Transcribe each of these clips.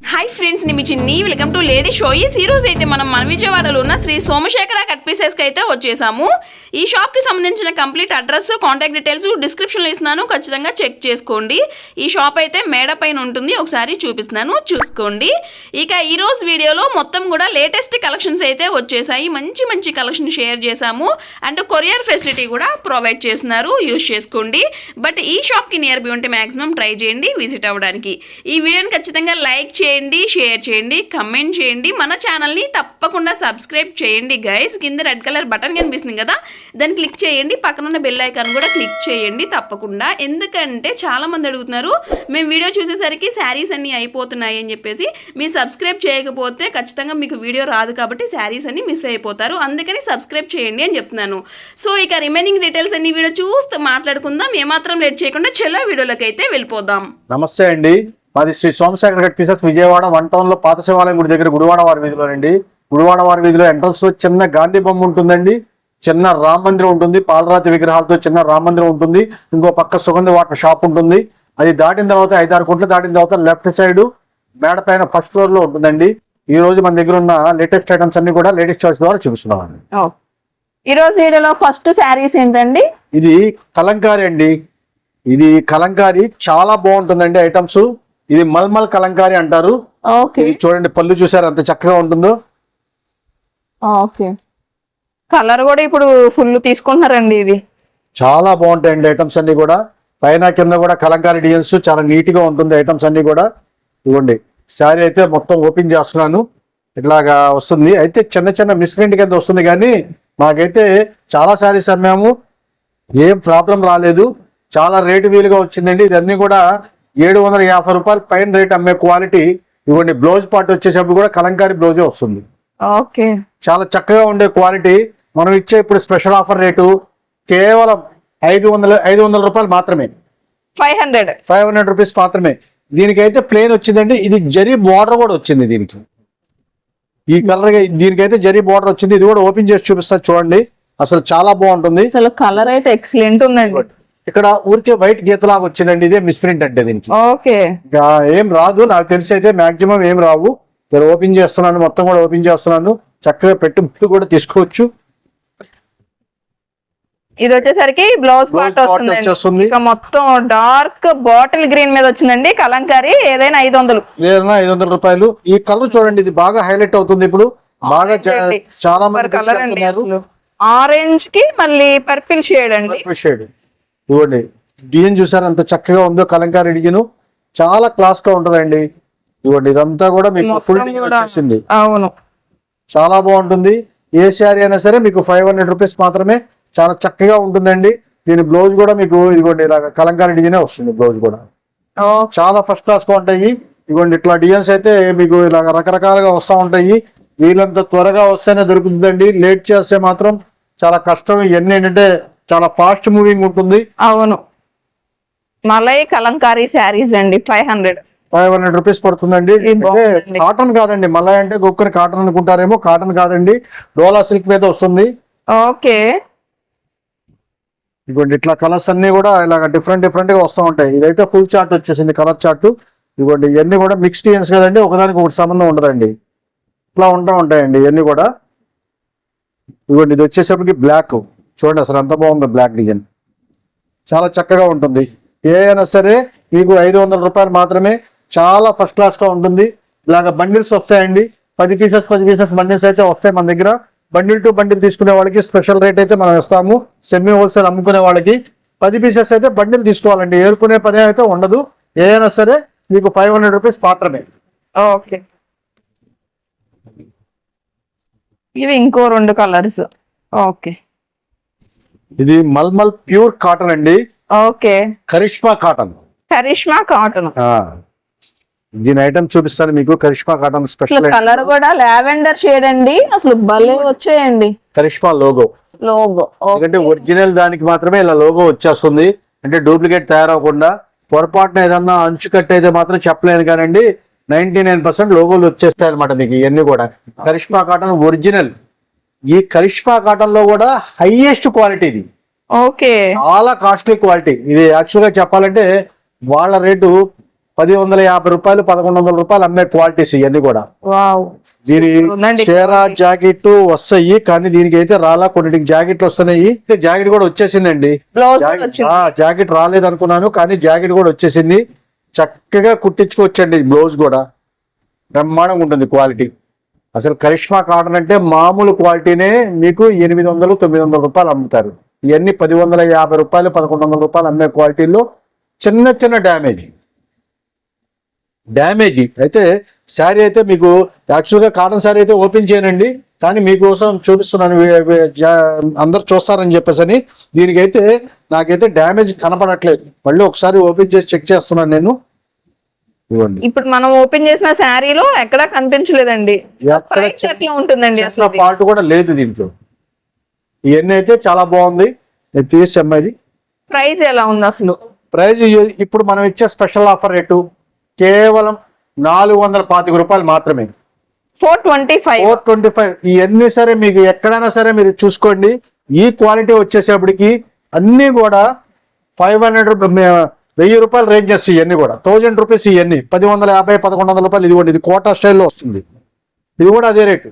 Hi friends నేను మీ చిన్ని. Welcome to lady show ఈ సీరోస్ అయితే మనం మన విజయవాడలో ఉన్న శ్రీ సోమశేఖర కట్ పీసెస్కి అయితే వచ్చేసాము. ఈ షాప్కి సంబంధించిన కంప్లీట్ అడ్రస్ కాంటాక్ట్ డీటెయిల్స్ డిస్క్రిప్షన్లో ఇస్తున్నాను. ఖచ్చితంగా చెక్ చేసుకోండి. ఈ షాప్ అయితే మేడ పైన ఉంటుంది. ఒకసారి చూపిస్తున్నాను. చూసుకోండి. ఇక ఈరోజు వీడియోలో మొత్తం కూడా లేటెస్ట్ కలెక్షన్స్ అయితే వచ్చేసాయి. మంచి మంచి కలెక్షన్ షేర్ చేశాము. అండ్ కొరియర్ ఫెసిలిటీ కూడా ప్రొవైడ్ చేస్తున్నారు. యూజ్ చేసుకోండి. బట్ ఈ షాప్కి నియర్ బై ఉంటే మాక్సిమం ట్రై చేయండి. విజిట్ అవ్వడానికి. ఈ వీడియోని ఖచ్చితంగా లైక్ చేయండి. చేయండి షేర్ చేయండి కమెంట్ చేయండి. మన ఛానల్ని తప్పకుండా సబ్స్క్రైబ్ చేయండి గైస్. కింద రెడ్ కలర్ బటన్ కనిపిస్తుంది కదా దాన్ని క్లిక్ చేయండి. పక్కన ఉన్న బెల్ ఐకాన్ కూడా క్లిక్ చేయండి తప్పకుండా. ఎందుకంటే చాలా మంది అడుగుతున్నారు మేము వీడియో చూసేసరికి శారీస్ అన్నీ అయిపోతున్నాయి అని చెప్పేసి. మీరు సబ్స్క్రైబ్ చేయకపోతే ఖచ్చితంగా మీకు వీడియో రాదు కాబట్టి శారీస్ అన్ని మిస్ అయిపోతారు. అందుకని సబ్స్క్రైబ్ చేయండి అని చెప్తున్నాను. సో ఇక రిమైనింగ్ డీటెయిల్స్ అన్ని వీడియో చూస్తూ మాట్లాడుకుందాం. ఏమాత్రం లేట్ చేయకుండా చెల్లో వీడియోలోకి అయితే వెళ్ళిపోదాం. నమస్తే అండి. మాది Shri Somashekhar cut pieces Vijayawada one టౌన్లో పాత శివాలయం గుడి దగ్గర గుడివాడ వారి వీధిలోనండి. గుడివాడ వారి వీధిలో ఎంట్రన్స్లో చిన్న గాంధీ బొమ్మ ఉంటుందండి. చిన్న రామ మందిరం ఉంటుంది. పాలరాతి విగ్రహాలతో చిన్న రామ మందిరం ఉంటుంది. ఇంకో పక్క సుగంధ వాటర్ షాప్ ఉంటుంది. అది దాటిన తర్వాత ఐదారు కోట్లు దాటిన తర్వాత లెఫ్ట్ సైడ్ మేడ పైన ఫస్ట్ ఫ్లోర్లో ఉంటుందండి. ఈ రోజు మన దగ్గర ఉన్న లేటెస్ట్ ఐటమ్స్ అన్ని కూడా లేటెస్ట్ చాయిస్ ద్వారా చూపిస్తున్నామండి. ఈ రోజు వీడియోలో ఫస్ట్ శారీస్ ఏంటండి? ఇది కలంకారీ అండి. ఇది కలంకారీ చాలా బాగుంటుందండి ఐటమ్స్. ఇది మల్మల్ కలంకారీ అంటారు. ఇది చూడండి పళ్ళు చూసారు ఎంత చక్కగా ఉంటుందో? ఓకే. కలర్ కూడా ఇప్పుడు ఫుల్ తీసుకుంటున్నారండి ఇది. చాలా బాగుంటాయండి ఐటమ్స్ అన్ని కూడా. పైన కింద కూడా కలంకారీ డిజైన్స్ చాలా నీట్గా ఉంటుంది ఐటమ్స్ అన్ని కూడా. ఇవ్వండి. శారీ అయితే మొత్తం ఓపెన్ చేస్తున్నాను. ఇట్లాగా వస్తుంది. అయితే చిన్న చిన్న మిస్ప్రింట్ కింద వస్తుంది కానీ మాకైతే చాలా శారీస్ అమ్మాము. ఏం ప్రాబ్లం రాలేదు. చాలా రేటు వీలుగా వచ్చిందండి. ఇదన్నీ కూడా ఏడు వందల యాభై రూపాయలు పైన రేట్ అమ్మే క్వాలిటీ ఇవ్వండి. బ్లౌజ్ పార్ట్ వచ్చేటప్పుడు కూడా కలంకారీ బ్లౌజే వస్తుంది. ఓకే. చాలా చక్కగా ఉండే క్వాలిటీ. మనం ఇచ్చే ఇప్పుడు స్పెషల్ ఆఫర్ రేటు కేవలం ఐదు వందల ఐదు వందల రూపాయలు మాత్రమే. Five hundred. Five hundred rupees మాత్రమే. దీనికైతే ప్లేన్ వచ్చిందండి. ఇది జరీ బార్డర్ కూడా వచ్చింది దీనికి. ఈ కలర్ దీనికైతే జరీ బార్డర్ వచ్చింది. ఇది కూడా ఓపెన్ చేసి చూపిస్తా చూడండి. అసలు చాలా బాగుంటుంది. అసలు కలర్ అయితే ఎక్సలెంట్ ఉందండి. ఇక్కడ ఊరికే వైట్ గీతలాగా వచ్చిందండి ఇదే మిస్ప్రింట్ అంటే దీనికి. ఓకే. ఏం రాదు నాకు తెలిసి అయితే మాక్సిమం ఏం రావు. ఇక్కడ ఓపెన్ చేస్తున్నాను మొత్తం కూడా ఓపెన్ చేస్తున్నాను. చక్కగా పెట్టుబడి కూడా తీసుకోవచ్చు. ఇది వచ్చేసరికి బ్లౌజ్ పార్ట్. ఇక మొత్తం డార్క్ బాటిల్ గ్రీన్ మీద వచ్చిందండి. కలంకారీ ఏదైనా ఐదు వందలు. ఏదైనా ఐదు వందల రూపాయలు. ఈ కలర్ చూడండి ఇది బాగా హైలైట్ అవుతుంది ఇప్పుడు. బాగా చా- చాలా మంది కలర్ ఆరెంజ్కి మళ్ళీ పర్పిల్ షేడ్ అండి. షేడ్ ఇవ్వండి. డిజైన్ చూసారు ఎంత చక్కగా ఉందో కలంకారీ డిజైన్ చాలా క్లాస్గా ఉంటదండి. ఇవ్వండి ఇదంతా కూడా మీకు ఫుల్ డిజైన్ వచ్చేసింది. అవును. చాలా బాగుంటుంది. ఏ శారీ అయినా సరే మీకు ఫైవ్ హండ్రెడ్ రూపీస్ మాత్రమే చాలా చక్కగా ఉంటుందండి. దీని బ్లౌజ్ కూడా మీకు ఇదిగోండి ఇలాగ కలంకారీ డిజైనే వస్తుంది బ్లౌజ్ కూడా. చాలా ఫస్ట్ క్లాస్గా ఉంటాయి. ఇదిగోండి ఇట్లా డిజైన్స్ అయితే మీకు ఇలాగ రకరకాలుగా వస్తూ ఉంటాయి. వీళ్ళంత త్వరగా వస్తేనే దొరుకుతుందండి. లేట్ చేస్తే మాత్రం చాలా కష్టం. ఇవన్నీ ఏంటంటే చాలా ఫాస్ట్ మూవింగ్ ఉంటుంది. అవును. మలై కలంకారీ శారీస్ అండి five hundred five hundred rupees పడుతుందండి. అంటే. కాటన్ కాదండి మళ్ళీ అంటే గొక్కని కాటన్ అనుకుంటారేమో కాటన్ కాదండి. డోలా సిల్క్ మీద వస్తుంది. ఓకే. ఇదిగోండి ఇట్లా కలర్స్ అన్ని కూడా ఇలాగ డిఫరెంట్ డిఫరెంట్గా వస్తూ ఉంటాయి. ఇదైతే ఫుల్ చార్ట్ వచ్చేసింది కలర్ చార్ట్ ఇదిగోండి ఇవన్నీ కూడా మిక్స్డ్ డిజైన్స్ కదండి ఒకదానికి ఒకటి సంబంధం ఉండదండి. ఇట్లా ఉంటా ఉంటాయండి ఇవన్నీ కూడా. ఇదిగోండి ఇది వచ్చేసరికి బ్లాక్ చూడండి అసలు ఎంత బాగుందో బ్లాక్ డిజైన్. చాలా చక్కగా ఉంటుంది. ఏ అయినా సరే మీకు ఐదు వందల రూపాయలు మాత్రమే చాలా ఫస్ట్ క్లాస్గా ఉంటుంది. ఇలాగ బండిల్స్ వస్తాయండి. పది పీసెస్ పది పీసెస్ బండిల్స్ అయితే వస్తాయి మన దగ్గర. బండిల్ టు బండిల్ తీసుకునే వాళ్ళకి స్పెషల్ రేట్ అయితే మనం ఇస్తాము. సెమీ హోల్సేల్ అమ్ముకునే వాళ్ళకి పది పీసెస్ అయితే బండిల్ తీసుకోవాలండి. ఏరుకునే పని అయితే ఉండదు. ఏదైనా సరే మీకు ఫైవ్ హండ్రెడ్ రూపీస్ మాత్రమే. ఓకే. ఇవి ఇంకో రెండు కలర్స్ ఓకే. ఇది మల్మల్ ప్యూర్ కాటన్ అండి. Okay. Karishma cotton. Karishma cotton. దీని ఐటమ్ చూపిస్తాను మీకు కరిష్మా కాటన్ స్పెషల్ కలర్ కూడా లావెండర్ షేడ్ అండి. అసలు భలే వచ్చాయండి. కరిష్మా లోగో లోగో ఎందుకంటే ఒరిజినల్ దానికి మాత్రమే ఇలా లోగో వచ్చేస్తుంది. అంటే డూప్లికేట్ తయారవకుండా పొరపాటున ఏదన్నా అంచు కట్ అయితే మాత్రం చెప్పలేను కానండి. నైన్టీ నైన్ పర్సెంట్ లోగోలు వచ్చేస్తాయి అనమాట మీకు ఇవన్నీ కూడా. కరిష్మా కాటన్ ఒరిజినల్ ఈ కరిష్మా కాటన్లో కూడా హైయెస్ట్ క్వాలిటీ ఇది. ఓకే. చాలా కాస్ట్లీ క్వాలిటీ ఇది యాక్చువల్గా చెప్పాలంటే వాళ్ళ రేటు పది వందల యాభై రూపాయలు పదకొండు వందల రూపాయలు అమ్మే క్వాలిటీస్ ఇవన్నీ కూడా. దీని. చీర జాకెట్ వస్తాయి కానీ దీనికి అయితే రాలా కొన్నిటికి జాకెట్లు వస్తున్నాయి. జాకెట్ కూడా వచ్చేసిందండి. జాకెట్ రాలేదు అనుకున్నాను కానీ జాకెట్ కూడా వచ్చేసింది. చక్కగా కుట్టించుకోవచ్చండి బ్లౌజ్ కూడా. బ్రహ్మాండంగా ఉంటుంది క్వాలిటీ అసలు కరిష్మా కాటన్ అంటే మామూలు క్వాలిటీనే మీకు ఎనిమిది వందలు తొమ్మిది వందల రూపాయలు అమ్ముతారు. ఇవన్నీ పది వందల యాభై రూపాయలు పదకొండు వందల రూపాయలు అమ్మే క్వాలిటీలో చిన్న చిన్న డ్యామేజ్ డ్యామేజ్ అయితే శారీ అయితే మీకు యాక్చువల్గా కాటన్ శారీ అయితే ఓపెన్ చేయనండి. కానీ మీకోసం చూపిస్తున్నాను జా- అందరు చూస్తారని చెప్పేసి అని. దీనికైతే నాకైతే డ్యామేజ్ కనపడట్లేదు. మళ్ళీ ఒకసారి ఓపెన్ చేసి చెక్ చేస్తున్నాను నేను. ఇప్పుడు మనం ఓపెన్ చేసిన శారీలో ఎక్కడా కనిపించలేదండి. ఎట్లా ఉంటుందండి అసలు? ఫాల్ట్ కూడా లేదు దీంట్లో. ఇవన్నీ అయితే చాలా బాగుంది. తీసి ప్రైస్ ఎలా ఉంది అసలు? ప్రైజ్ ఇప్పుడు మనం ఇచ్చే స్పెషల్ ఆఫర్ రేటు కేవలం నాలుగు వందల పాతిక రూపాయలు మాత్రమే. Four twenty five. Four twenty five. ఇవన్నీ సరే మీకు ఎక్కడైనా సరే మీరు చూసుకోండి. ఈ క్వాలిటీ వచ్చేసేపటికి అన్నీ కూడా ఫైవ్ హండ్రెడ్ వెయ్యి రూపాయలు రేంజెస్ ఇవన్నీ కూడా. థౌజండ్ రూపీస్ ఇవన్నీ. పది వందల యాభై పదకొండు వందల రూపాయలు ఇదిగోండి ఇది కోటా స్టైల్లో వస్తుంది. ఇది కూడా అదే రేటు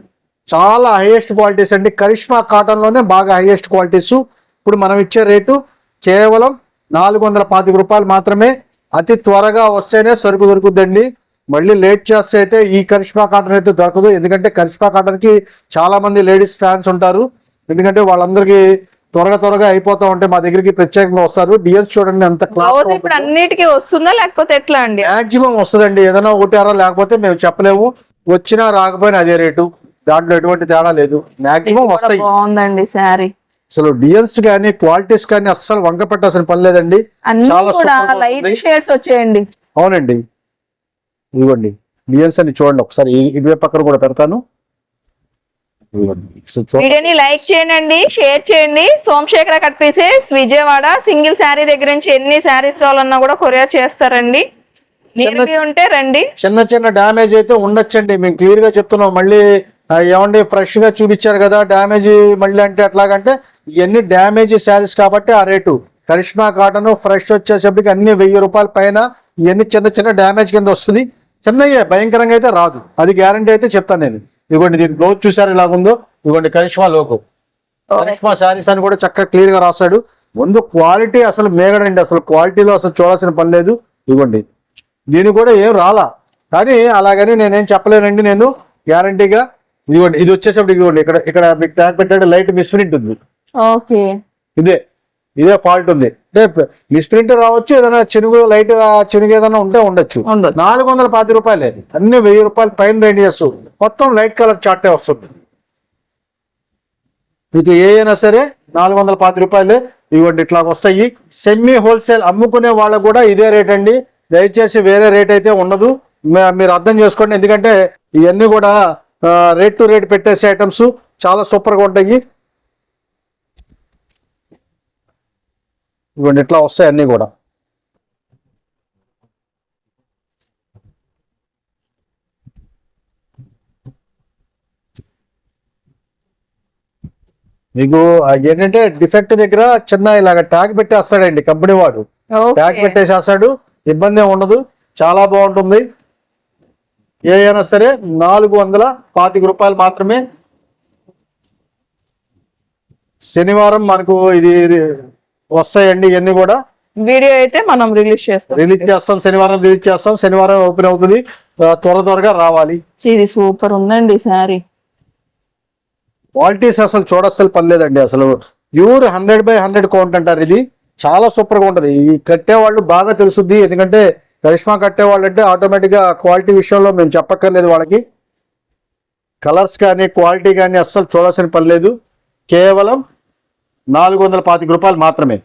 చాలా హైయెస్ట్ క్వాలిటీస్ అండి. కరిష్మా కాటన్లోనే బాగా హైయెస్ట్ క్వాలిటీస్ ఇప్పుడు మనం ఇచ్చే రేటు కేవలం నాలుగు వందల పాతిక రూపాయలు మాత్రమే. అతి త్వరగా వస్తేనే సరుకు దొరుకుద్దండి. మళ్ళీ లేట్ చేస్తే అయితే ఈ కరిష్మా కాటన్ అయితే దొరకదు. ఎందుకంటే కరిష్మా కాటన్కి చాలామంది లేడీస్ ఫ్యాన్స్ ఉంటారు. ఎందుకంటే వాళ్ళందరికీ త్వరగా త్వరగా అయిపోతా ఉంటే మా దగ్గరికి ప్రత్యేకంగా వస్తారు. డిఎస్ చూడండి ఎంత క్లాస్ ఇప్పుడు అన్నిటికీ వస్తుందా లేకపోతే ఎట్లా అండి? మాక్సిమం వస్తుందండి. ఏదైనా ఒకటారా లేకపోతే మేము చెప్పలేము. వచ్చినా రాకపోయినా అదే రేటు. దాంట్లో ఎటువంటి తేడా లేదు. మాక్సిమం వస్తాయి. బాగుందండి శారీ. అసలు డిఎన్స్ కానీ క్వాలిటీస్ కానీ అస్సలు వంక పెట్టాల్సిన పని లేదండి. లైట్. షేడ్స్ వచ్చేయండి. అవునండి. ఇదిగోండి డిఎన్స్ అని చూడండి ఒకసారి. ఇటువైపు పక్కన కూడా పెడతాను. వీడియోని లైక్ చేయండి షేర్ చేయండి. Somashekhara cut pieces Vijayawada single sari దగ్గర నుంచి ఎన్ని శారీస్ కావాలన్నా కూడా కొరియర్ చేస్తారండి. ఉంటే రండి. చిన్న చిన్న డ్యామేజ్ అయితే ఉండొచ్చండి. మేము క్లియర్గా చెప్తున్నాం. మళ్ళీ ఏమండి ఫ్రెష్గా చూపించారు కదా డ్యామేజ్ మళ్ళీ అంటే ఎట్లాగంటే ఇవన్నీ డ్యామేజ్ శారీస్ కాబట్టి ఆ రేటు. కరిష్మా కాటన్ ఫ్రెష్ వచ్చేసరికి అన్ని వెయ్యి రూపాయల పైన ఇవన్నీ చిన్న చిన్న డ్యామేజ్ కింద వస్తుంది. చిన్నయ్యే భయంకరంగా అయితే రాదు. అది గ్యారంటీ అయితే చెప్తాను నేను. ఇదిగోండి దీని బ్లౌజ్ చూసారు ఇలాగుందో ఇదిగోండి కరిష్మా లోకో కరిష్మా శారీస్ అని కూడా చక్కగా క్లియర్గా రాస్తాడు ముందు క్వాలిటీ అసలు మేగడండి అసలు క్వాలిటీలో అసలు చూడాల్సిన పని లేదు. ఇదిగోండి దీని కూడా ఏం రాలా. కానీ అలాగని నేనేం చెప్పలేనండి నేను గ్యారంటీగా ఇదిగోండి ఇది వచ్చేసప్పుడు ఇదిగోండి ఇక్కడ ఇక్కడ మీకు ట్యాగ్ పెట్టాడు లైట్ మిస్ప్రింట్ ఉంది. ఓకే ఇదే ఇదే ఫాల్ట్ ఉంది. అంటే మిస్ప్రింట్ రావచ్చు ఏదైనా చెనుగు లైట్ చెనుగు ఏదైనా ఉంటే ఉండొచ్చు. నాలుగు వందల పాతి రూపాయలే. అన్ని వెయ్యి రూపాయలు పైన రేంజెస్ మొత్తం లైట్ కలర్ చార్టే వస్తుంది. మీకు ఏ అయినా సరే నాలుగు వందల పాతి రూపాయలే. ఇవ్వండి ఇట్లా వస్తాయి. సెమీ హోల్సేల్ అమ్ముకునే వాళ్ళకు కూడా ఇదే రేట్ అండి. దయచేసి వేరే రేట్ అయితే ఉండదు. మీరు అర్థం చేసుకోండి. ఎందుకంటే ఇవన్నీ కూడా రేట్ టు రేట్ పెట్టేసే ఐటమ్స్ చాలా సూపర్గా ఉంటాయి. ఇవ్వండి ఇట్లా వస్తాయి అన్నీ కూడా. మీకు ఏంటంటే డిఫెక్ట్ దగ్గర చిన్న ఇలాగ ట్యాగ్ పెట్టేస్తాడండి కంపెనీ వాడు. ట్యాగ్ పెట్టేసేస్తాడు ఇబ్బంది ఉండదు చాలా బాగుంటుంది. ఏ అయినా సరే నాలుగు వందల పాతిక రూపాయలు మాత్రమే శనివారం మనకు ఇది వస్తాయండి ఇవన్నీ కూడా. వీడియో అయితే మనం రిలీజ్ చేస్తాం. రిలీజ్ చేస్తాం శనివారం రిలీజ్ చేస్తాం శనివారం ఓపెన్ అవుతుంది. త్వర త్వరగా రావాలి. ఇది సూపర్ ఉందండి శారీ. క్వాలిటీస్ అసలు చూడస్సలు పర్లేదండి అసలు. Pure hundred by hundred count అంటారు ఇది. చాలా సూపర్గా ఉంటది. ఈ కట్టేవాళ్ళు బాగా తెలుసుద్ది. ఎందుకంటే కరిష్మా కట్టేవాళ్ళు అంటే ఆటోమేటిక్గా క్వాలిటీ విషయంలో మేము చెప్పక్కర్లేదు వాళ్ళకి. కలర్స్ కానీ క్వాలిటీ కానీ అస్సలు చూడాల్సిన పని లేదు. కేవలం నాలుగు వందల పాతిక రూపాయలు మాత్రమే.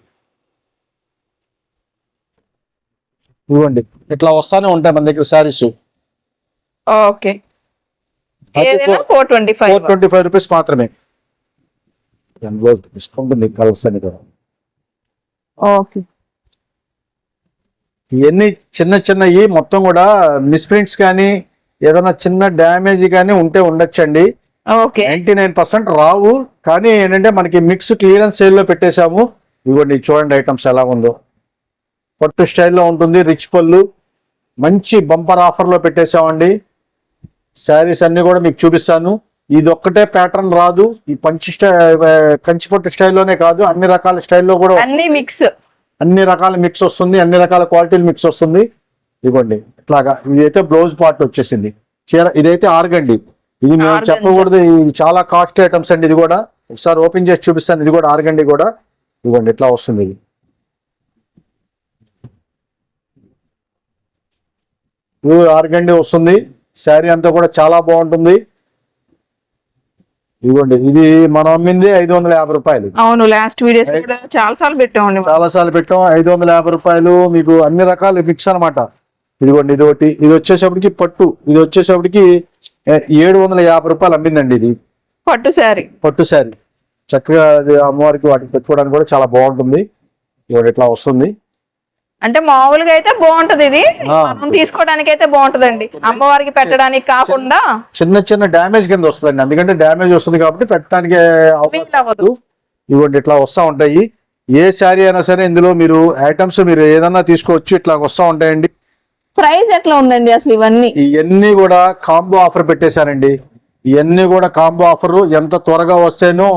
ఇవ్వండి. ఇట్లా వస్తానే ఉంటాయి మన దగ్గర శారీస్. ఓకే. ఏదైనా four twenty five. Four twenty five rupees మాత్రమే. డిస్కౌంట్ ఉంది కలర్స్ అని కూడా ఓకే. ఇవన్నీ చిన్న చిన్నవి మొత్తం కూడా మిస్ప్రింట్స్ కానీ ఏదైనా చిన్న డ్యామేజ్ కానీ ఉంటే ఉండొచ్చండి. నైన్టీ నైన్ పర్సెంట్ రావు. కానీ ఏంటంటే మనకి మిక్స్ క్లియరెన్స్ సేల్లో పెట్టేశాము. ఇదిగోండి చూడండి ఐటమ్స్ ఎలా ఉందో. పట్టు స్టైల్లో ఉంటుంది రిచ్ పళ్ళు. మంచి బంపర్ ఆఫర్లో పెట్టేశామండి. శారీస్ అన్ని కూడా మీకు చూపిస్తాను. ఇది ఒక్కటే ప్యాటర్న్ రాదు. ఈ పంచి స్టై కంచిపట్టు స్టైల్లోనే కాదు. అన్ని రకాల స్టైల్లో కూడా అన్ని మిక్స్ అన్ని రకాల మిక్స్ వస్తుంది. అన్ని రకాల క్వాలిటీలు మిక్స్ వస్తుంది. ఇదిగోండి ఇట్లాగా. ఇది అయితే బ్లౌజ్ పార్ట్ వచ్చేసింది. చీర ఇదైతే ఆర్గండి. ఇది మేము. చెప్పకూడదు. ఇది చాలా కాస్ట్ ఐటమ్స్ అండి ఇది కూడా. ఒకసారి ఓపెన్ చేసి చూపిస్తాను. ఇది కూడా ఆర్గండి కూడా. ఇదిగోండి ఇట్లా వస్తుంది ఇది? ఇది ఆర్గండి వస్తుంది. శారీ అంతా కూడా చాలా బాగుంటుంది. ఇదిగోండి ఇది మనం అమ్మింది ఐదు వందల యాభై రూపాయలు. అవును లాస్ట్ వీడియోస్ చాలా సార్లు పెట్టామండి చాలా సార్లు పెట్టాం. ఐదు వందల యాభై రూపాయలు మీకు అన్ని రకాల మిక్స్ అనమాట. ఇదిగోండి ఇది ఒకటి. ఇది వచ్చేసప్పటికి పట్టు. ఇది వచ్చేసప్పటికి ఏ- ఏడు వందల యాభై రూపాయలు అమ్మిందండి ఇది. పట్టు శారీ. పట్టు శారీ. చక్కగా అది అమ్మవారికి వాటికి పెట్టుకోవడానికి కూడా చాలా బాగుంటుంది. ఇవాడు ఇట్లా వస్తుంది. అంటే మామూలుగా అయితే బాగుంటది ఇది. మనం తీసుకోవడానికి అయితే బాగుంటదండి. అమ్మవారికి పెట్టడానికి కాకుండా చిన్న చిన్న డ్యామేజ్ కింద వస్తుందండి. ఎందుకంటే డ్యామేజ్ వస్తుంది కాబట్టి పెట్టడానికి. ఇవ్వండి ఇట్లా వస్తూ ఉంటాయి. ఏ శారీ అయినా సరే ఇందులో మీరు ఐటమ్స్ మీరు ఏదన్నా తీసుకోవచ్చు. ఇట్లా వస్తూ ఉంటాయండి. ప్రైస్ ఎట్లా ఉందండి అసలు ఇవన్నీ? ఇవన్నీ కూడా కాంబో ఆఫర్ పెట్టేశారండి. ఇవన్నీ కూడా కాంబో ఆఫర్ ఎంత త్వరగా వస్తేనో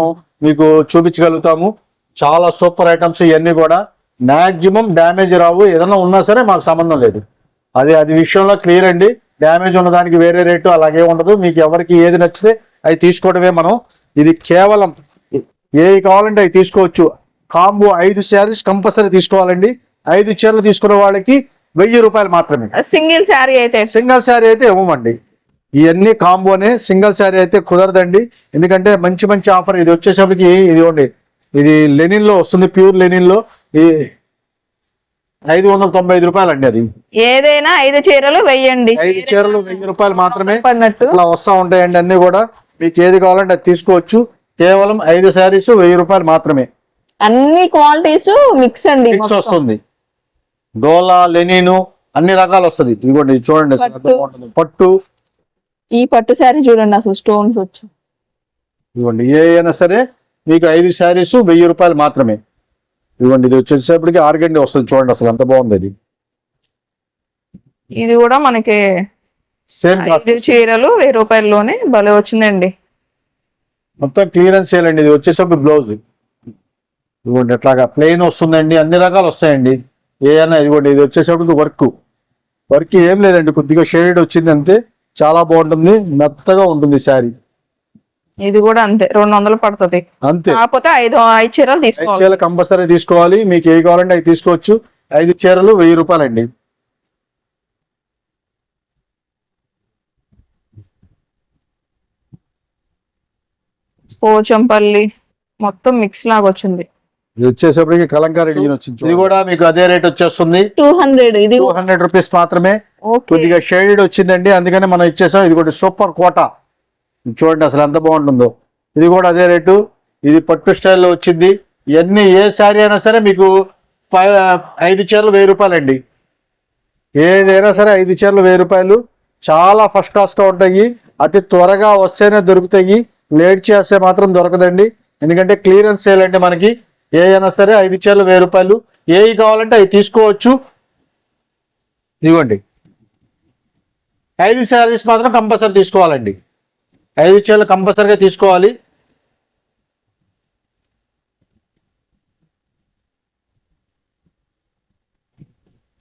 మీకు చూపించగలుగుతాము. చాలా సూపర్ ఐటమ్స్ ఇవన్నీ కూడా. మాక్సిమం డ్యామేజ్ రావు. ఏదైనా ఉన్నా సరే మాకు సంబంధం లేదు. అది అది విషయంలో క్లియర్ అండి. డ్యామేజ్ ఉన్నదానికి వేరే రేటు అలాగే ఉండదు. మీకు ఎవరికి ఏది నచ్చితే అవి తీసుకోవడమే మనం. ఇది కేవలం ఏది కావాలంటే అవి తీసుకోవచ్చు. కాంబో ఐదు శారీస్ కంపల్సరీ తీసుకోవాలండి. ఐదు చీరలు తీసుకునే వాళ్ళకి వెయ్యి రూపాయలు మాత్రమే. సింగిల్ శారీ అయితే. సింగిల్ శారీ అయితే ఇవ్వమండి. ఇవన్నీ కాంబోనే సింగిల్ శారీ అయితే కుదరదండి. ఎందుకంటే మంచి మంచి ఆఫర్ ఇది వచ్చేసరికి ఇది ఇవ్వండి. ఇది లెనిన్లో వస్తుంది ప్యూర్ లెనిన్లో ఐదు వందల తొంభై ఐదు రూపాయలు అండి అది. ఏదైనా ఐదు చీరలు వెయ్యండి. ఐదు చీరలు వెయ్యి రూపాయలు మాత్రమే. ఇట్లా వస్తూ ఉంటాయండి అన్ని కూడా. మీకు ఏది కావాలంటే అది తీసుకోవచ్చు. కేవలం ఐదు శారీస్ వెయ్యి రూపాయలు మాత్రమే. అన్ని క్వాలిటీస్ మిక్స్ అండి మిక్స్. వస్తుంది. డోలా లెనిను అన్ని రకాలు వస్తుంది. ఇదిగోండి ఇది చూడండి అసలు. ఎంత పట్టు. బాగుంటుంది. పట్టు. ఈ పట్టు శారీ చూడండి అసలు స్టోన్స్ వచ్చి. ఇవ్వండి ఏ అయినా సరే మీకు ఐదు శారీస్ వెయ్యి రూపాయలు మాత్రమే. ఇవ్వండి ఇది వచ్చేటప్పటికి ఆర్గండి వస్తుంది చూడండి అసలు ఎంత బాగుంది ఇది. ఇది కూడా మనకి సేమ్ చీరలు వెయ్యి రూపాయల్లోనే భలే వచ్చిందండి. మొత్తం క్లియరెన్స్ చేయాలండి ఇది వచ్చేసరికి బ్లౌజ్. ఇదిగోండి ఎట్లాగా ప్లెయిన్ వస్తుందండి అన్ని రకాలు వస్తాయండి. ఏదైనా ఇదిగోండి ఇది వచ్చేసరికి వర్క్. వర్క్ ఏం లేదండి కొద్దిగా షేడ్ వచ్చింది అంతే. చాలా బాగుంటుంది మెత్తగా ఉంటుంది శారీ. ఇది కూడా అంతే రెండు వందలు పడుతుంది. అంతే. కాకపోతే ఐదు ఐదు చీరలు తీసుకోవాలి. చీరలు కంపల్సరీ తీసుకోవాలి మీకు ఏ కావాలంటే అవి తీసుకోవచ్చు. ఐదు చీరలు వెయ్యి రూపాయలండి. పోచంపల్లి మొత్తం మిక్స్ లాగా వచ్చింది. ఇది వచ్చేసప్పటికి కలంకారీ డిజైన్ వచ్చింది ఇది కూడా మీకు అదే రేట్ వచ్చేస్తుంది. టూ హండ్రెడ్ ఇది టూ హండ్రెడ్ రూపీస్ మాత్రమే. ఓకే కొద్దిగా షేడ్ వచ్చిందండి. అందుకని మనం ఇచ్చేసాం. ఇది కూడా సూపర్ కోట చూడండి అసలు ఎంత బాగుంటుందో. ఇది కూడా అదే రేటు. ఇది పట్టు స్టైల్లో వచ్చింది. ఇవన్నీ ఏ శారీ అయినా సరే మీకు ఫైవ్ ఐదు చీరలు వెయ్యి రూపాయలండి. ఏదైనా సరే ఐదు చీరలు వెయ్యి రూపాయలు. చాలా ఫస్ట్ క్లాస్గా ఉంటాయి. అతి త్వరగా వస్తేనే దొరుకుతాయి. లేట్ చేస్తే మాత్రం దొరకదండి. ఎందుకంటే క్లియరెన్స్ సేల్ అంటే మనకి ఏ అయినా సరే ఐదు చీరలు వెయ్యి రూపాయలు. ఏవి కావాలంటే అవి తీసుకోవచ్చు. ఇదిగోండి. ఐదు శారీస్ మాత్రం కంపల్సరీ తీసుకోవాలండి. ఐదు చీరలు కంపల్సరీగా తీసుకోవాలి.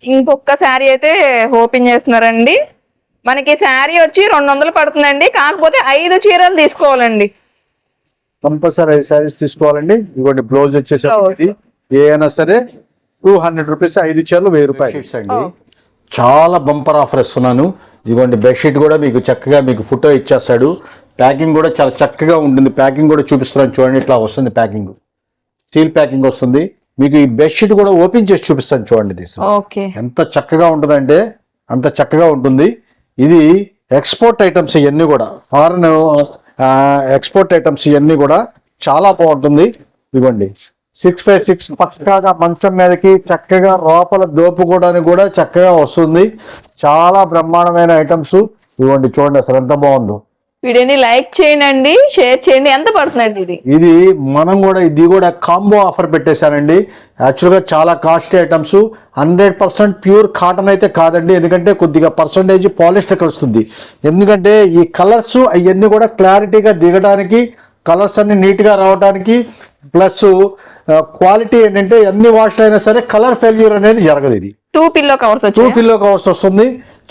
ఇంకొక శారీ అయితే ఓపెన్ చేస్తున్నారండి. మనకి శారీ వచ్చి రెండు వందలు పడుతుందండి. కాకపోతే ఐదు చీరలు తీసుకోవాలండి. కంపల్సరీ ఐదు శారీస్ తీసుకోవాలండి. ఇదిగోండి బ్లౌజ్ వచ్చేసరికి ఏ అయినా సరే టూ హండ్రెడ్ రూపీస్ ఐదు చీరలు వెయ్యి రూపాయలు. అండి. చాలా బంపర్ ఆఫర్ ఇస్తున్నాను. ఇదిగోండి బెడ్షీట్ కూడా మీకు చక్కగా మీకు ఫోటో ఇచ్చేస్తాడు. ప్యాకింగ్ కూడా చాలా చక్కగా ఉంటుంది. ప్యాకింగ్ కూడా చూపిస్తున్నాను. చూడండి ఇట్లా వస్తుంది ప్యాకింగ్ స్టీల్ ప్యాకింగ్ వస్తుంది. మీకు ఈ బెడ్షీట్ కూడా ఓపెన్ చేసి చూపిస్తాను చూడండి ఇది. ఎంత చక్కగా ఉంటుందంటే అంత చక్కగా ఉంటుంది. ఇది ఎక్స్పోర్ట్ ఐటమ్స్ ఇవన్నీ కూడా. ఫారెన్ ఎక్స్పోర్ట్ ఐటమ్స్ ఇవన్నీ కూడా చాలా బాగుంటుంది. ఇవ్వండి సిక్స్ బై సిక్స్ పక్కగా మంచం మీదకి చక్కగా లోపల దోపుకోవడానికి కూడా చక్కగా వస్తుంది. చాలా బ్రహ్మాండమైన ఐటమ్స్ ఇవ్వండి చూడండి అసలు ఎంత బాగుందో. వీడియోని లైక్ చేయండి షేర్ చేయండి. ఎంత పడుతుందండి ఇది? ఇది మనం కూడా ఇది కూడా కాంబో ఆఫర్ పెట్టేశానండి యాక్చువల్గా చాలా costly items. Hundred percent pure cotton అయితే కాదండి. ఎందుకంటే కొద్దిగా పర్సంటేజ్ పాలిస్టర్ కలుస్తుంది ఎందుకంటే ఈ కలర్స్ అవన్నీ కూడా క్లారిటీగా దిగడానికి కలర్స్ అన్ని నీట్గా రావడానికి ప్లస్ క్వాలిటీ ఏంటంటే ఎన్ని వాష్ అయినా సరే కలర్ ఫెయిల్యూర్ అనేది జరగదు ఇది. Two pillow covers two pillow covers వస్తుంది.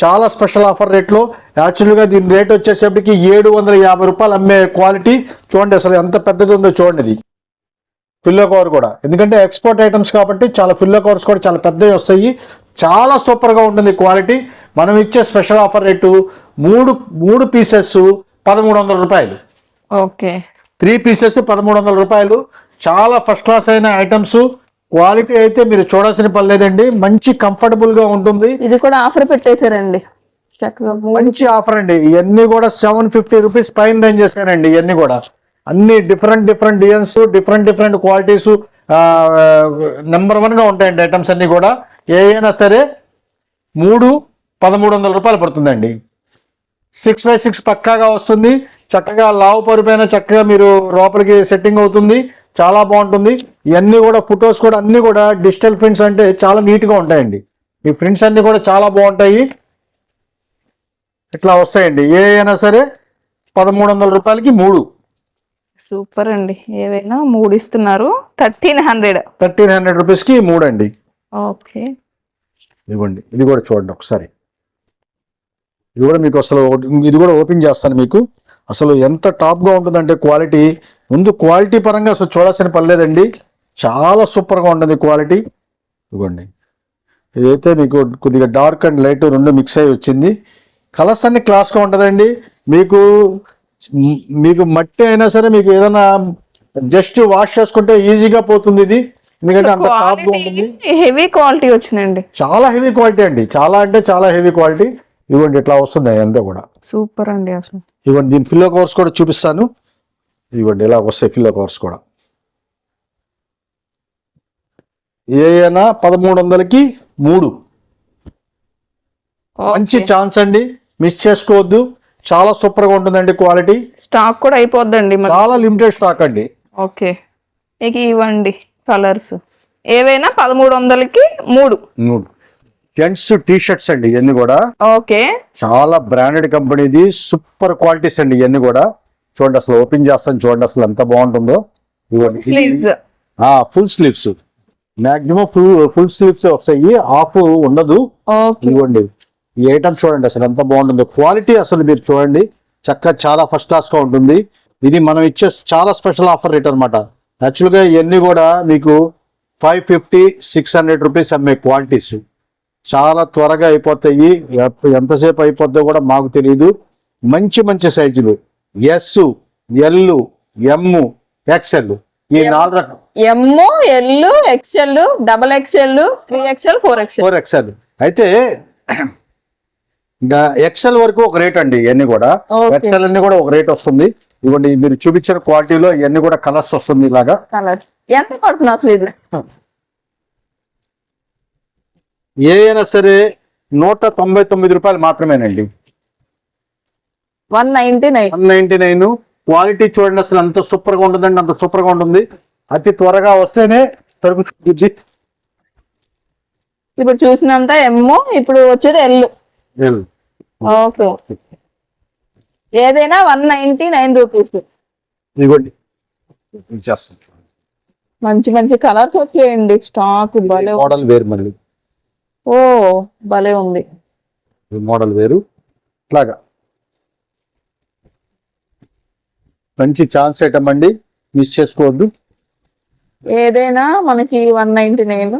చాలా స్పెషల్ ఆఫర్ రేట్లో. యాక్చువల్గా దీని రేట్ వచ్చేసరికి ఏడు వందల యాభై రూపాయలు అమ్మే క్వాలిటీ. చూడండి అసలు ఎంత పెద్దది ఉందో చూడండి ఇది. ఫిల్లో కవర్ కూడా. ఎందుకంటే ఎక్స్పోర్ట్ ఐటమ్స్ కాబట్టి చాలా ఫిల్లో కవర్స్ కూడా చాలా పెద్దవి వస్తాయి. చాలా సూపర్గా ఉంటుంది క్వాలిటీ మనం ఇచ్చే స్పెషల్ ఆఫర్ రేటు మూడు మూడు పీసెస్ పదమూడు వందల రూపాయలు. ఓకే. త్రీ పీసెస్ పదమూడు వందల రూపాయలు. చాలా ఫస్ట్ క్లాస్ అయిన ఐటమ్స్ క్వాలిటీ అయితే మీరు చూడాల్సిన పని లేదండి. మంచి కంఫర్టబుల్గా ఉంటుంది. ఇది కూడా ఆఫర్ పెట్టేశారండి. మంచి ఆఫర్ అండి. ఇవన్నీ కూడా సెవెన్ ఫిఫ్టీ రూపీస్ పైన రేంజ్ చేశానండి ఇవన్నీ కూడా. అన్ని different different designs different different qualities number వన్గా ఉంటాయండి ఐటమ్స్ అన్ని కూడా. ఏ అయినా సరే మూడు పదమూడు వందల రూపాయలు పడుతుందండి. సిక్స్ బై సిక్స్ పక్కాగా వస్తుంది. చక్కగా లావు పరుపైన చక్కగా మీరు లోపలికి సెట్టింగ్ అవుతుంది. చాలా బాగుంటుంది. ఇవన్నీ కూడా ఫొటోస్ కూడా అన్ని కూడా డిజిటల్ ప్రింట్స్ అంటే చాలా నీట్గా ఉంటాయండి. ఈ ప్రింట్స్ అన్ని కూడా చాలా బాగుంటాయి. ఇట్లా వస్తాయండి. ఏ అయినా సరే పదమూడు వందల రూపాయలకి మూడు. సూపర్ అండి. ఏవైనా మూడు ఇస్తున్నారు. Thirteen hundred. థర్టీన్ హండ్రెడ్ రూపీస్కి మూడు అండి ఓకే. ఇదిగోండి ఇది కూడా చూడండి ఒకసారి. ఇది కూడా మీకు అసలు ఇది కూడా ఓపెన్ చేస్తాను మీకు. అసలు ఎంత టాప్గా ఉంటుందంటే క్వాలిటీ ముందు క్వాలిటీ పరంగా అసలు చూడాల్సిన పని లేదండి. చాలా సూపర్గా ఉంటుంది క్వాలిటీ ఇదిగోండి. ఇదైతే మీకు కొద్దిగా డార్క్ అండ్ లైట్ రెండు మిక్స్ అయ్యి వచ్చింది. కలర్స్ అన్ని క్లాస్గా ఉంటుందండి. మీకు మీకు మట్టి అయినా సరే మీకు ఏదైనా జస్ట్ వాష్ చేసుకుంటే ఈజీగా పోతుంది ఇది. ఎందుకంటే అంత టాప్గా ఉంటుంది. హెవీ క్వాలిటీ వచ్చిందండి. చాలా హెవీ క్వాలిటీ అండి. చాలా అంటే చాలా హెవీ క్వాలిటీ ఇవ్వండి ఇట్లా వస్తుంది అంతా కూడా. సూపర్ అండి అసలు. ఇవ్వండి దీని ఫిల్లో కవర్స్ కూడా చూపిస్తాను. ఇవ్వండి ఇలా వస్తాయి ఫిల్లో కవర్స్ కూడా. ఏమైనా పదమూడు వందలకి మూడు. మంచి ఛాన్స్ అండి. మిస్ చేసుకోవద్దు. చాలా సూపర్గా ఉంటుందండి క్వాలిటీ స్టాక్ కూడా అయిపోద్దండి చాలా లిమిటెడ్ స్టాక్ అండి. ఓకే. ఇక ఇవ్వండి కలర్స్ ఏవైనా పదమూడు వందలకి మూడు. మూడు. జెంట్స్ టీ షర్ట్స్ అండి ఇవన్నీ కూడా. ఓకే. చాలా బ్రాండెడ్ కంపెనీది సూపర్ క్వాలిటీస్ అండి ఇవన్నీ కూడా. చూడండి అసలు ఓపెన్ చేస్తాను చూడండి అసలు ఎంత బాగుంటుందో. ఇవ్వండి full sleeves maximum full full sleeves వస్తాయి ఆఫ్ ఉండదు. ఇవ్వండి ఈ ఐటమ్ చూడండి అసలు ఎంత బాగుంటుందో. క్వాలిటీ అసలు మీరు చూడండి చక్కగా చాలా ఫస్ట్ క్లాస్గా ఉంటుంది. ఇది మనం ఇచ్చే చాలా స్పెషల్ ఆఫర్ రేట్ అనమాట యాక్చువల్గా ఇవన్నీ కూడా మీకు five fifty six hundred rupees అమ్మే క్వాలిటీస్ చాలా త్వరగా అయిపోతాయి. ఎంతసేపు అయిపోద్దో కూడా మాకు తెలియదు మంచి మంచి సైజులు. ఎస్ ఎల్ ఎమ్ ఎక్స్ఎల్ ఈ నాలుగు రకం. M L XL double XL three XL four XL four XL అయితే ఎక్సెల్ వరకు ఒక రేట్ అండి ఇవన్నీ కూడా. ఎక్సెల్ అన్ని కూడా ఒక రేట్ వస్తుంది. ఇవ్వండి మీరు చూపించిన క్వాలిటీలో ఇవన్నీ కూడా కలర్స్ వస్తుంది ఇలాగా. కలర్ ఎంత పడుతుంది అసలు ఇది? ఏ అయినా సరే నూట తొంభై తొమ్మిది రూపాయలు మాత్రమేనండి. One ninety nine. One ninety nine. Quality చూడండి అసలు అంత సూపర్గా ఉంటుందండి అంత సూపర్గా ఉంటుంది. అతి త్వరగా వస్తేనే సరుకుతుంది ఇప్పుడు చూసినంత ఎమ్ ఇప్పుడు వచ్చేది ఎల్ ఓకే. ఏదైనా వన్ నైన్టీ నైన్ రూపీస్. ఇదిగోండి. మంచి మంచి కలర్స్ వచ్చేయండి స్టాక్. మోడల్ వేరు మళ్ళీ. ఓ భలే ఉంది. ఈ మోడల్ వేరు. ఇట్లాగా. మంచి ఛాన్స్ ఐటమ్ అండి మిస్ చేసుకోవద్దు. ఏదైనా మనకి one ninety nine.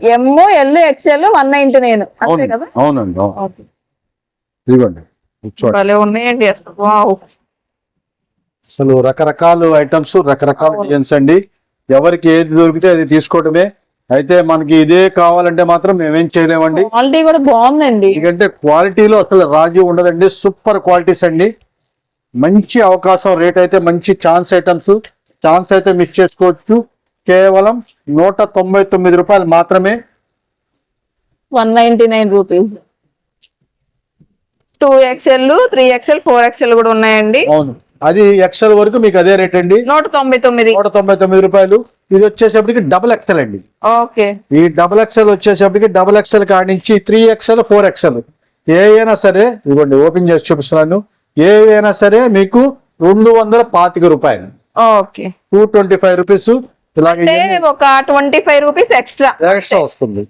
M L XL one ninety nine. అంతే అవును కదా? అవునండి ఇదిగోండి భలే ఉన్నాయండి అసలు. వావ్. అసలు రకరకాల ఐటమ్స్ రకరకాల డిజైన్స్ అండి. ఎవరికి ఏది దొరికితే అది తీసుకోవడమే. అయితే మనకి ఇదే కావాలంటే మాత్రం మేమేం చేయలేమండి. క్వాలిటీ కూడా బాగుందండి. ఎందుకంటే క్వాలిటీలో అసలు రాజీ ఉండదండి. సూపర్ క్వాలిటీస్ అండి. మంచి అవకాశం రేట్ అయితే మంచి ఛాన్స్ ఐటమ్స్. ఛాన్స్ అయితే మిస్ చేసుకోవచ్చు. కేవలం నూట తొంభై తొమ్మిది రూపాయలు మాత్రమే. One ninety nine rupees. Two XL three XL four XL కూడా ఉన్నాయండి. అవును. అది ఎక్సెల్ వరకు మీకు అదే రేట్ అండి. నూట తొంభై తొమ్మిది. నూట తొంభై తొమ్మిది రూపాయలు. ఇది వచ్చేసప్పటికి డబుల్ ఎక్సెల్ అండి. ఓకే. ఈ డబుల్ ఎక్సెల్ వచ్చేసప్పటికి డబుల్ ఎక్సెల్ కాడి నుంచి త్రీ ఎక్సెల్ ఫోర్ ఎక్సెల్ ఏ అయినా సరే ఇదిగోండి ఓపెన్ చేసి చూపిస్తున్నాను. ఏ అయినా సరే మీకు రెండు వందల పాతిక రూపాయలు. Okay. Two twenty five rupees ఇలాగే ఒక twenty five rupees extra extra వస్తుంది.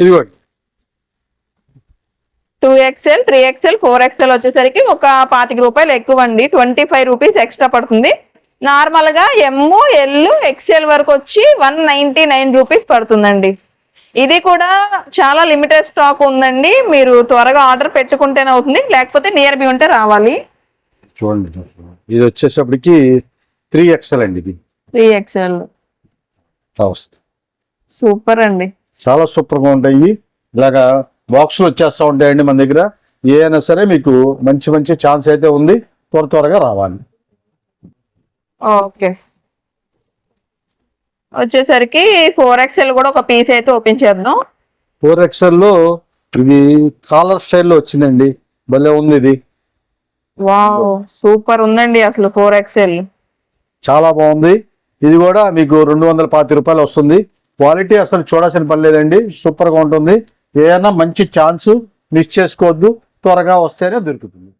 ఇదిగోండి. Two XL three XL four XL వచ్చేసరికి ఒక పాతిక రూపాయలు ఎక్కువ అండి ట్వంటీ ఫైవ్ రూపీస్ ఎక్స్ట్రా పడుతుంది. నార్మల్గా ఎమ్ ఎల్ ఎక్స్ఎల్ వరకు వచ్చి వన్ నైన్టీ నైన్ రూపీస్ పడుతుందండి. ఇది కూడా చాలా లిమిటెడ్ స్టాక్ ఉందండి. మీరు త్వరగా ఆర్డర్ పెట్టుకుంటేనే అవుతుంది. లేకపోతే నియర్ బి ఉంటే రావాలి. చూడండి ఇది వచ్చేసప్పటికి త్రీ ఎక్సెల్ అండి ఇది. Three XL. సూపర్ అండి. చాలా సూపర్గా ఉంటాయి. ఇలాగా బాక్సులు వచ్చేస్తా ఉంటాయండి మన దగ్గర. ఏ అయినా సరే మీకు మంచి మంచి ఛాన్స్ అయితే ఉంది. త్వర త్వరగా రావాలి. ఓకే. వచ్చేసరికి ఫోర్ ఎక్స్ఎల్ కూడా ఒక పీస్ అయితే ఓపెన్ చేద్దాం. ఫోర్ ఎక్సెల్లో ఇది కాలర్ స్టైల్లో వచ్చిందండి. భలే ఉంది ఇది. వావ్ సూపర్ ఉందండి అసలు ఫోర్ ఎక్స్ఎల్ చాలా బాగుంది. ఇది కూడా మీకు రెండు వందల పాతి రూపాయలు వస్తుంది. క్వాలిటీ అసలు చూడాల్సిన పని లేదండి. సూపర్గా ఉంటుంది. ఏదైనా మంచి ఛాన్స్ మిస్ చేసుకోవద్దు త్వరగా వస్తేనే దొరుకుతుంది.